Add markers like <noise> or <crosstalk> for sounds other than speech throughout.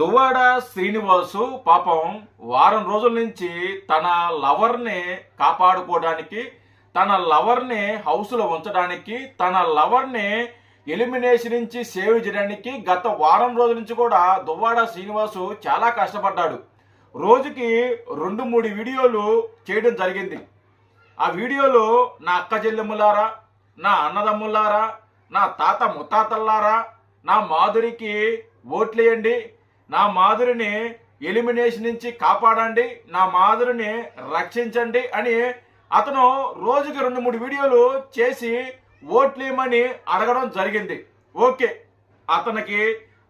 దువ్వాడ శ్రీనివాసు పాపం వారం రోజుల నుంచి తన లవర్ని కాపాడుకోవడానికి తన లవర్ని హౌస్లో ఉంచడానికి తన లవర్ని ఎలిమినేషన్ నుంచి సేవ్ చేయడానికి గత వారం రోజుల నుంచి కూడా దువ్వాడ శ్రీనివాసు చాలా కష్టపడ్డాడు. రోజుకి రెండు మూడు వీడియోలు చేయడం జరిగింది. ఆ వీడియోలో నా అక్క చెల్లెమ్ములారా నా అన్నదమ్ములారా నా తాత ముత్తాతల్లారా నా మాధురికి ఓట్లేయండి. నా మాధురిని ఎలిమినేషన్ నుంచి కాపాడండి నా మాధురిని రక్షించండి అని అతను రోజుకి రెండు మూడు వీడియోలు చేసి ఓట్లేయమని అడగడం జరిగింది. ఓకే అతనికి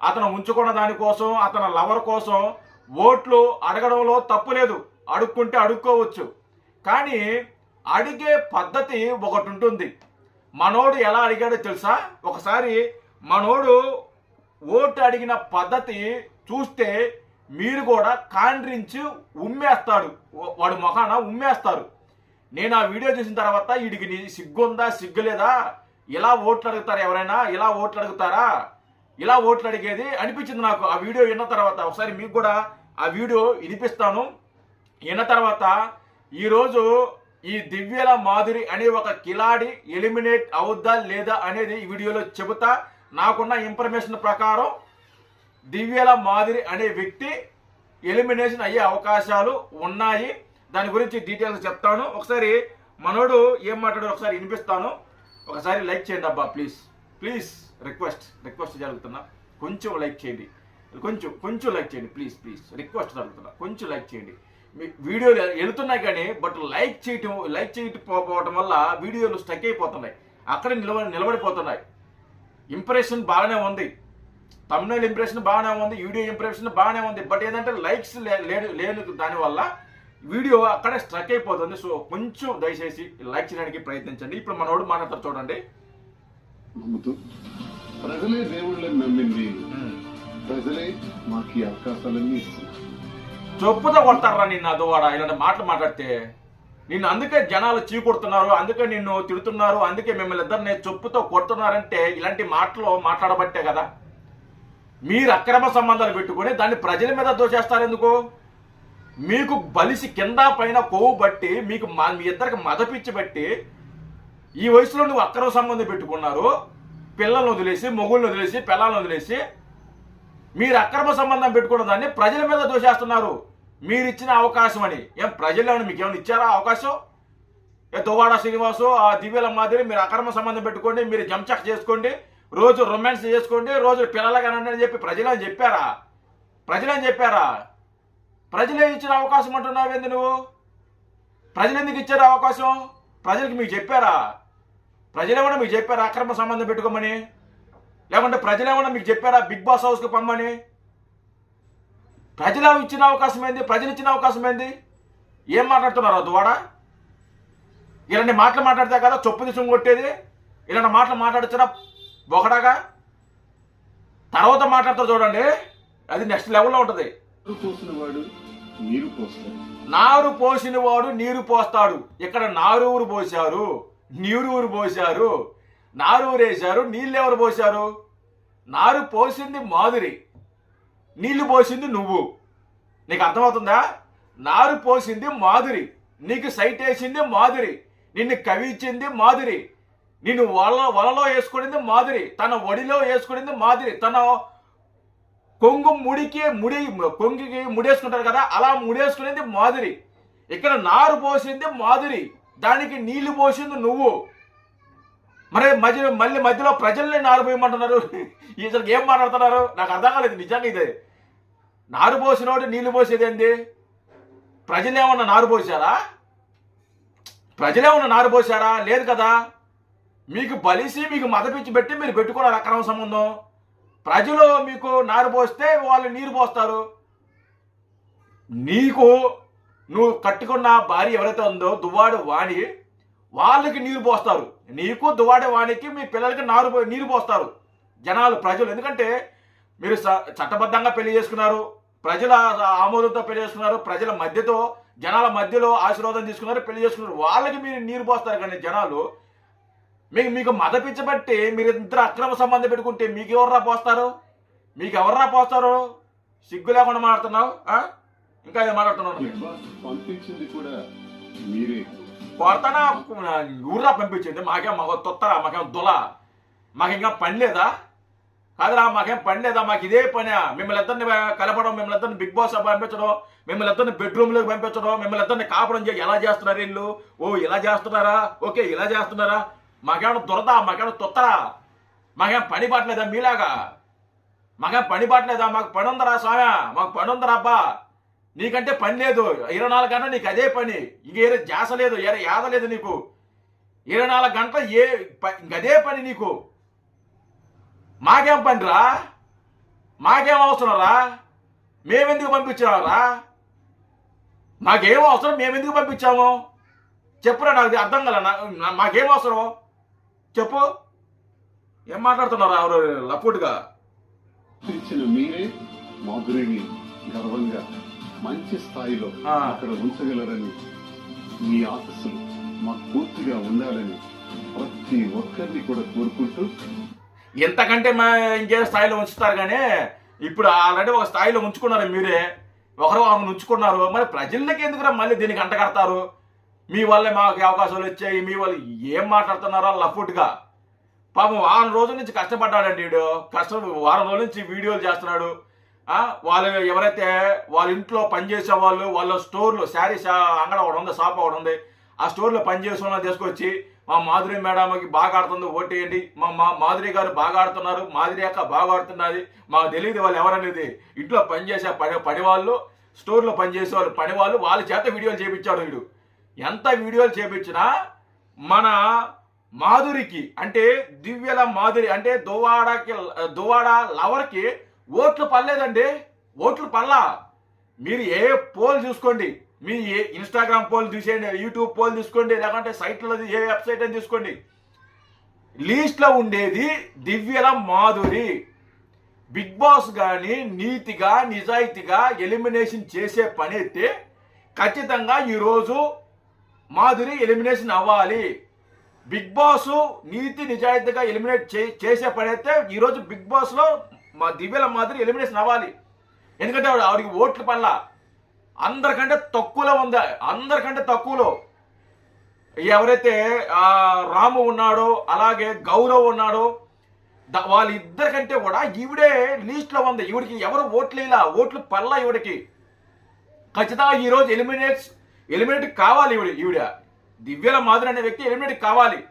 అతను ఉంచుకున్న దానికోసం అతని లవర్ కోసం ఓట్లు అడగడంలో తప్పు లేదు. అడుక్కుంటే అడుక్కోవచ్చు. కానీ అడిగే పద్ధతి ఒకటి ఉంటుంది. మనోడు ఎలా అడిగాడో తెలుసా? ఒకసారి మనోడు ఓటు అడిగిన పద్ధతి చూస్తే మీరు కూడా కాండ్రించి ఉమ్మేస్తాడు. వాడు మొఖాన ఉమ్మేస్తారు నేను ఆ వీడియో చూసిన తర్వాత వీడికి నీ సిగ్గుందా సిగ్గులేదా? ఇలా ఓట్లు అడుగుతారా ఎవరైనా? ఇలా ఓట్లు అడుగుతారా? ఇలా ఓట్లు అడిగేది అనిపించింది నాకు. ఆ వీడియో విన్న తర్వాత ఒకసారి మీకు కూడా ఆ వీడియో వినిపిస్తాను. విన్న తర్వాత ఈరోజు ఈ దివ్యల మాధురి అనే ఒక కిలాడి ఎలిమినేట్ అవుద్దా లేదా అనేది ఈ వీడియోలో చెబుతా. నాకున్న ఇన్ఫర్మేషన్ ప్రకారం దివ్యల మాదిరి అనే వ్యక్తి ఎలిమినేషన్ అయ్యే అవకాశాలు ఉన్నాయి. దాని గురించి డీటెయిల్స్ చెప్తాను. ఒకసారి మనోడు ఏం మాట్లాడో ఒకసారి వినిపిస్తాను. ఒకసారి లైక్ చేయండి అబ్బా ప్లీజ్. ప్లీజ్ రిక్వెస్ట్ రిక్వెస్ట్ జరుగుతున్నా. కొంచెం లైక్ చేయండి. కొంచెం కొంచెం లైక్ చేయండి ప్లీజ్ ప్లీజ్. రిక్వెస్ట్ జరుగుతున్నా. కొంచెం లైక్ చేయండి. మీ వీడియోలు వెళుతున్నాయి కానీ బట్ లైక్ చేయటం లైక్ చేయకపోవడం వల్ల వీడియోలు స్టక్ అయిపోతున్నాయి. అక్కడ నిలబడి నిలబడిపోతున్నాయి. ఇంప్రెషన్ బాగానే ఉంది. తమిళ ఇంప్రెషన్ బాగానే ఉంది వీడియో ఇంప్రెషన్ బాగానే ఉంది బట్ ఏంటంటే లైక్స్ లేడు లేని దానివల్ల వీడియో అక్కడే స్ట్రక్ అయిపోతుంది. సో కొంచెం దయచేసి లైక్ చేయడానికి ప్రయత్నించండి. ఇప్పుడు మనోడు మాట్లాడతారు చూడండి. ప్రజలే దేవుళ్ళని నమ్మింది. ప్రజలే మాకు ఈ అవకాశాలన్నీ చెప్పుతో కొడతారా నిన్ను అదువాడ? ఇలాంటి మాటలు మాట్లాడితే నిన్ను అందుకే జనాలు చీకొడుతున్నారు అందుకే నిన్ను తిడుతున్నారు అందుకే మిమ్మల్ని ఇద్దరిని చెప్పుతో కొడుతున్నారంటే ఇలాంటి మాటలు మాట్లాడబట్టే కదా. మీరు అక్రమ సంబంధాలు పెట్టుకొని దాన్ని ప్రజల మీద దోచేస్తారు ఎందుకు మీకు బలిసి కింద పైన కొవ్వు బట్టి మీకు మీ ఇద్దరికి మదపిచ్చి బట్టి ఈ వయసులో నువ్వు అక్రమ సంబంధం పెట్టుకున్నారు పిల్లల్ని వదిలేసి మొగుళ్ళని వదిలేసి పిల్లల్ని వదిలేసి మీరు అక్రమ సంబంధం పెట్టుకున్న దాన్ని ప్రజల మీద దోషేస్తున్నారు. మీరు ఇచ్చిన అవకాశం అని. ఏం ప్రజలేమని మీకు ఏమైనా ఇచ్చారా అవకాశం? ఏ దువ్వాడ శ్రీనివాసు ఆ దివ్యల మాదిరి మీరు అక్రమ సంబంధం పెట్టుకోండి మీరు జంచక్ చేసుకోండి రోజు రొమాన్స్ చేసుకోండి రోజు పిల్లలగానండి అని చెప్పి ప్రజలని చెప్పారా? ప్రజలని చెప్పారా? ప్రజలే ఇచ్చిన అవకాశం అంటున్నావేంది నువ్వు? ప్రజలు ఎందుకు ఇచ్చారు అవకాశం? ప్రజలకు మీకు చెప్పారా? ప్రజలేమన్నా మీకు చెప్పారా అక్రమ సంబంధం పెట్టుకోమని? లేకుంటే ప్రజలేమన్నా మీకు చెప్పారా బిగ్ బాస్ హౌస్కి పంపని ప్రజలు ఇచ్చిన అవకాశం ఏంది? ప్రజలు ఇచ్చిన అవకాశం ఏంది? ఏం మాట్లాడుతున్నారు దువాడ ఇలాంటి మాటలు మాట్లాడితే కదా చొప్పు దిశం కొట్టేది ఇలాంటి మాటలు మాట్లాడచ్చారా బొకడాగా తర్వాత మాట్లాడతారు చూడండి. అది నెక్స్ట్ లెవెల్లో ఉంటుంది. నీరు పోసిన వాడు నీరు పోస్తాడు. నారు పోసిన వాడు నీరు పోస్తాడు. ఇక్కడ నారూరు పోశారు? నీరూరు పోశారు. నారూరు వేశారు నీళ్ళు ఎవరు పోశారు? నారు పోసింది మాధురి నీళ్ళు పోసింది నువ్వు. నీకు అర్థమవుతుందా? నారు పోసింది మాధురి నీకు సైట్ వేసింది మాధురి నిన్ను కవిచ్చింది మాధురి నిన్ను వల వలలో వేసుకునింది మాధురి తన ఒడిలో వేసుకునింది మాదిరి తన కొంగు ముడికి ముడి కొంగికి ముడేసుకుంటారు కదా అలా ముడేసుకునేది మాధురి ఇక్కడ నారు పోసింది మాధురి దానికి నీళ్ళు పోసింది నువ్వు. మరి మధ్య మళ్ళీ మధ్యలో ప్రజల్ని నారు పోయమంటున్నారు. <laughs> ఇసలు ఏం మాట్లాడుతున్నారు? నాకు అర్థం కాలేదు నిజంగా ఇదే. నారు పోసినోడు నీళ్ళు పోసేది ఏంది? ప్రజలేమన్నా నారు పోసారా? ప్రజలేమన్నా నారు పోసారా? లేదు కదా. మీకు బలిసి మీకు మదపిచ్చి పెట్టి మీరు పెట్టుకున్నారు అక్రమ సంబంధం? ప్రజలు మీకు నారు పోస్తే వాళ్ళు నీరు పోస్తారు. నీకు నువ్వు కట్టుకున్న భార్య ఎవరైతే ఉందో దువ్వాడు వాణి వాళ్ళకి నీరు పోస్తారు. నీకు దువ్వాడ వాణికి మీ పిల్లలకి నారు నీరు పోస్తారు. జనాలు ప్రజలు ఎందుకంటే మీరు చట్టబద్ధంగా పెళ్ళి చేసుకున్నారు. ప్రజల ఆమోదంతో పెళ్ళి చేసుకున్నారు. ప్రజల మధ్యతో జనాల మధ్యలో ఆశీర్వాదం తీసుకున్నారు పెళ్ళి చేసుకున్నారు. వాళ్ళకి మీరు నీరు పోస్తారు కానీ జనాలు మీకు మీకు మద పిచ్చబట్టి మీరు ఇద్దరు అక్రమ సంబంధం పెట్టుకుంటే మీకు ఎవర్రా పోస్తారు? మీకు ఎవర్రా పోస్తారు? సిగ్గు లేకుండా మాట్లాడుతున్నావు? ఇంకా ఏం మాట్లాడుతున్నావు? పంపించింది కూడా మీరే. కొడతానా? ఊర్రా పంపించింది. మాకేం మాకు తొత్తరా? మాకేం దుల? మాకు ఇంకా పని లేదా? కాదురా మాకేం పని లేదా? మాకు ఇదే పని. మిమ్మల్ని ఇద్దరిని కలపడం మిమ్మల్ని ఇద్దరిని బిగ్ బాస్ పంపించడం మిమ్మల్ని ఇద్దరిని బెడ్రూమ్లోకి పంపించడం మిమ్మల్ని ఇద్దరిని కాపడం చేసి ఎలా చేస్తున్నారు వీళ్ళు? ఓ ఇలా చేస్తున్నారా? ఓకే ఇలా చేస్తున్నారా? మగాడు దురదా మగాడు తొత్తరా. మగేం పని పట్టలేదా మీలాగా? మాకేం పని పట్టలేదా మాకు పని ఉందరా స్వామి? మాకు పని ఉందరా అబ్బా? నీకంటే పని లేదు. ఇరవై నాలుగు గంటలు నీకు అదే పని. ఇంక ఏరే జాస లేదు ఏరే యాద లేదు నీకు. ఇరవై నాలుగు గంటలు ఏ ఇంక అదే పని నీకు. మాకేం పనిరా? మాకేం అవసరం రా మేమెందుకు పంపించామరా మాకేం అవసరం మేమెందుకు పంపించాము? చెప్పురా నాకు అర్థం కదా మాకేం అవసరం? చెప్పు. ఏం మాట్లాడుతున్నారా ఎవరు లప్పుడుగా. ఇచ్చిన మీరే మాధురిని గర్వంగా మంచి స్థాయిలో. అక్కడ ఉంచగలరని మీ ఆశస్సులు మాకు పూర్తిగా ఉండాలని ప్రతి ఒక్కరిని కూడా కోరుకుంటూ ఎంతకంటే మా ఇంకే స్థాయిలో ఉంచుతారు కానీ ఇప్పుడు ఆల్రెడీ ఒక స్థాయిలో ఉంచుకున్నారు మీరే. ఒకరు ఒకరు ఉంచుకున్నారు. మరి ప్రజలకి ఎందుకురా మళ్ళీ దీనికి అంటగడతారు మీ వల్లే మాకు అవకాశాలు వచ్చాయి మీ వాళ్ళు ఏం మాట్లాడుతున్నారో లఫుట్గా. పాపం వారం రోజుల నుంచి కష్టపడ్డాడండి వీడు కష్టం వారం రోజుల నుంచి వీడియోలు చేస్తున్నాడు. వాళ్ళు ఎవరైతే వాళ్ళ ఇంట్లో పనిచేసే వాళ్ళు వాళ్ళ స్టోర్లో శారీ అంగడం ఒకటి ఉంది షాప్ ఒకటి ఉంది. ఆ స్టోర్లో పనిచేసే వాళ్ళని తీసుకొచ్చి మా మాధురి మేడంకి బాగా ఆడుతుంది ఓటేయండి మా మా మాధురి గారు బాగా ఆడుతున్నారు మాధురి అక్క బాగా ఆడుతున్నది. మాకు తెలియదు వాళ్ళు ఎవరనేది. ఇంట్లో పనిచేసే పని పని వాళ్ళు స్టోర్లో పనిచేసే వాళ్ళు పని వాళ్ళు వాళ్ళ చేత వీడియోలు చేయించాడు వీడు ఎంత వీడియోలు చేపించినా మన మాధురికి అంటే దివ్యల మాధురి అంటే దువాడకి దువాడ లవర్కి ఓట్లు పడలేదండి. ఓట్లు పడలా. మీరు ఏ పోల్ చూసుకోండి. మీ ఏ ఇన్స్టాగ్రామ్ పోల్ తీసేయండి యూట్యూబ్ పోల్ తీసుకోండి లేకుంటే సైట్లో ఏ వెబ్సైట్ అని తీసుకోండి. లీస్ట్లో ఉండేది దివ్యల మాధురి. బిగ్ బాస్ కానీ నీతిగా నిజాయితీగా ఎలిమినేషన్ చేసే పని అయితే ఖచ్చితంగా ఈరోజు మాధురి ఎలిమినేషన్ అవ్వాలి. బిగ్ బాస్ నీతి నిజాయితీగా ఎలిమినేట్ చే- చేసే పని అయితే ఈరోజు బిగ్ బాస్లో మా దివ్యల మాదిరి ఎలిమినేషన్ అవ్వాలి. ఎందుకంటే ఆవిడ ఆవిడకి ఓట్లు పల్ల అందరికంటే తక్కువలో ఉంది. అందరికంటే తక్కువలో. ఎవరైతే రాము ఉన్నాడో అలాగే గౌరవ్ ఉన్నాడో ద- వాళ్ళిద్దరికంటే కూడా ఈవిడే లీస్ట్లో ఉంది. ఈవిడికి ఎవరు ఓట్లు ఇలా ఓట్లు పడలా ఈవిడికి. ఖచ్చితంగా ఈరోజు ఎలిమినేట్స్ ఎలిమినేట్ కావాలి ఈవిడ ఈవిడ. దివ్యల మాధురి అనే వ్యక్తి ఎలిమినేట్ కావాలి.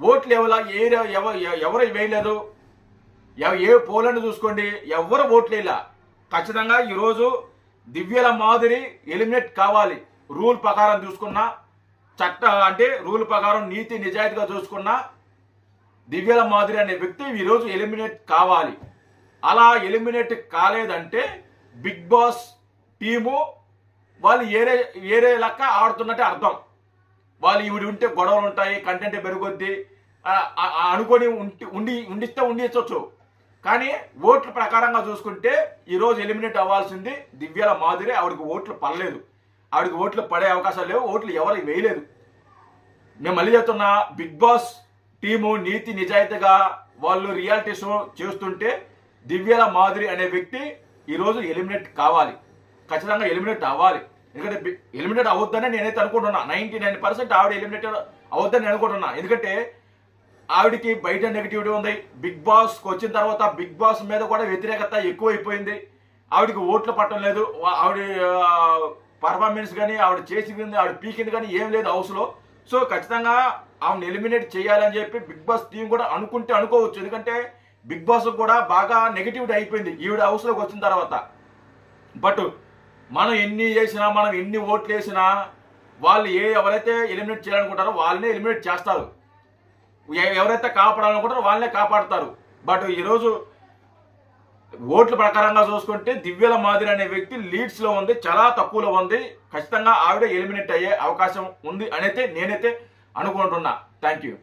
ఓట్లు ఎవరు ఏ ఎవ- ఎవరు వేయలేదు. ఎవ- ఏ పోలని చూసుకోండి. ఎవరు ఓట్లు ఇలా ఖచ్చితంగా ఈరోజు దివ్యల మాధురి ఎలిమినేట్ కావాలి. రూల్ ప్రకారం చూసుకున్నా చట్ట అంటే రూల్ ప్రకారం నీతి నిజాయితీగా చూసుకున్నా దివ్యల మాధురి అనే వ్యక్తి ఈరోజు ఎలిమినేట్ కావాలి. అలా ఎలిమినేట్ కాలేదంటే బిగ్ బాస్ టీము వాళ్ళు ఏరే ఏరే లెక్క ఆడుతున్నట్టే అర్థం. వాళ్ళు ఇవి ఉంటే గొడవలు ఉంటాయి కంటెంట్ పెరుగుద్ది అనుకొని ఉండి ఉండి ఉండిస్తే ఉండించవచ్చు కానీ ఓట్ల ప్రకారంగా చూసుకుంటే ఈరోజు ఎలిమినేట్ అవ్వాల్సింది దివ్యాల మాధురి ఆవిడకి ఓట్లు పడలేదు. ఆవిడకి ఓట్లు పడే అవకాశాలు లేవు ఓట్లు ఎవరికి వేయలేదు. మేము మళ్ళీ చెప్తున్నా బిగ్ బాస్ టీము నీతి నిజాయితీగా వాళ్ళు రియాలిటీ షో చేస్తుంటే దివ్యాల మాధురి అనే వ్యక్తి ఈరోజు ఎలిమినేట్ కావాలి. ఖచ్చితంగా ఎలిమినేట్ అవ్వాలి. ఎందుకంటే ఎలిమినేట్ అవ్వద్దనే నేనైతే అనుకుంటున్నా. నైంటీ నైన్ పర్సెంట్ ఆవిడ ఎలిమినేట్ అవ్వద్దని అనుకుంటున్నా. ఎందుకంటే ఆవిడకి బయట నెగిటివిటీ ఉంది. బిగ్ బాస్కి వచ్చిన తర్వాత బిగ్ బాస్ మీద కూడా వ్యతిరేకత ఎక్కువైపోయింది. ఆవిడకి ఓట్లు పట్టడం లేదు. ఆవిడ పర్ఫార్మెన్స్ కానీ ఆవిడ చేసింది ఆవిడ పీకింది కానీ ఏం లేదు హౌస్లో సో ఖచ్చితంగా ఆమెను ఎలిమినేట్ చేయాలని చెప్పి బిగ్ బాస్ టీం కూడా అనుకుంటే అనుకోవచ్చు. ఎందుకంటే బిగ్ బాస్ కూడా బాగా నెగిటివిటీ అయిపోయింది. ఈవిడ హౌస్లోకి వచ్చిన తర్వాత. బట్ మనం ఎన్ని చేసినా మనం ఎన్ని ఓట్లు వేసినా వాళ్ళు ఏ ఎవరైతే ఎలిమినేట్ చేయాలనుకుంటారో వాళ్ళనే ఎలిమినేట్ చేస్తారు. ఎవరైతే కాపాడాలనుకుంటారో వాళ్ళనే కాపాడతారు. బట్ ఈరోజు ఓట్ల ప్రకారంగా చూసుకుంటే దివ్యల మాదిరి అనే వ్యక్తి లీడ్స్లో ఉంది చాలా తక్కువలో ఉంది. ఖచ్చితంగా ఆవిడ ఎలిమినేట్ అయ్యే అవకాశం ఉంది అనైతే నేనైతే అనుకుంటున్నా. Thank you